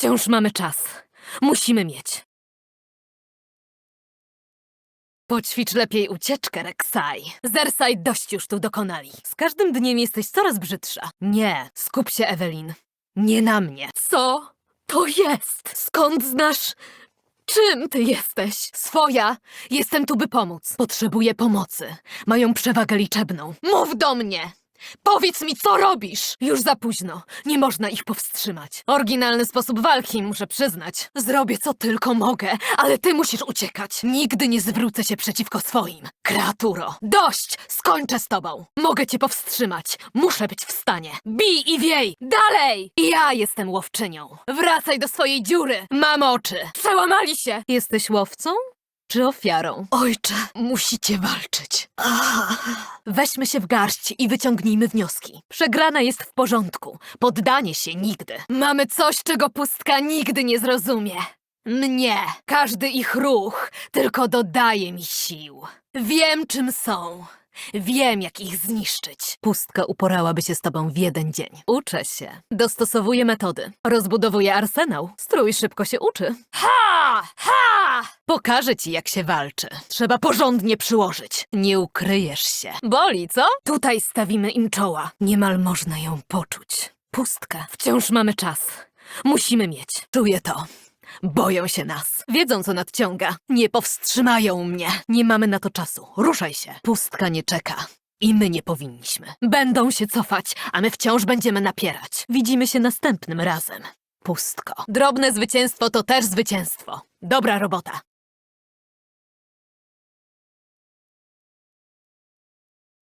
Wciąż mamy czas. Musimy mieć. Poćwicz lepiej ucieczkę, Rek'Sai. Zersaj dość już tu dokonali. Z każdym dniem jesteś coraz brzydsza. Nie, skup się, Ewelin. Nie na mnie. Co to jest? Skąd znasz... Czym ty jesteś? Swoja. Jestem tu, by pomóc. Potrzebuję pomocy. Mają przewagę liczebną. Mów do mnie! Powiedz mi, co robisz! Już za późno. Nie można ich powstrzymać. Oryginalny sposób walki, muszę przyznać. Zrobię co tylko mogę, ale ty musisz uciekać. Nigdy nie zwrócę się przeciwko swoim. Kreaturo, dość! Skończę z tobą. Mogę cię powstrzymać. Muszę być w stanie. Bij i wiej! Dalej! Ja jestem łowczynią. Wracaj do swojej dziury. Mam oczy. Przełamali się. Jesteś łowcą? Czy ofiarą? Ojcze, musicie walczyć. Ah. Weźmy się w garść i wyciągnijmy wnioski. Przegrana jest w porządku. Poddanie się nigdy. Mamy coś, czego pustka nigdy nie zrozumie. Mnie. Każdy ich ruch tylko dodaje mi sił. Wiem, czym są. Wiem, jak ich zniszczyć. Pustka uporałaby się z tobą w jeden dzień. Uczę się. Dostosowuję metody. Rozbudowuję arsenał. Strój szybko się uczy. Ha! Ha! Pokażę ci, jak się walczy. Trzeba porządnie przyłożyć. Nie ukryjesz się. Boli, co? Tutaj stawimy im czoła. Niemal można ją poczuć. Pustka. Wciąż mamy czas. Musimy mieć. Czuję to. Boją się nas. Wiedzą, co nadciąga. Nie powstrzymają mnie. Nie mamy na to czasu. Ruszaj się. Pustka nie czeka. I my nie powinniśmy. Będą się cofać, a my wciąż będziemy napierać. Widzimy się następnym razem. Pustko. Drobne zwycięstwo to też zwycięstwo. Dobra robota.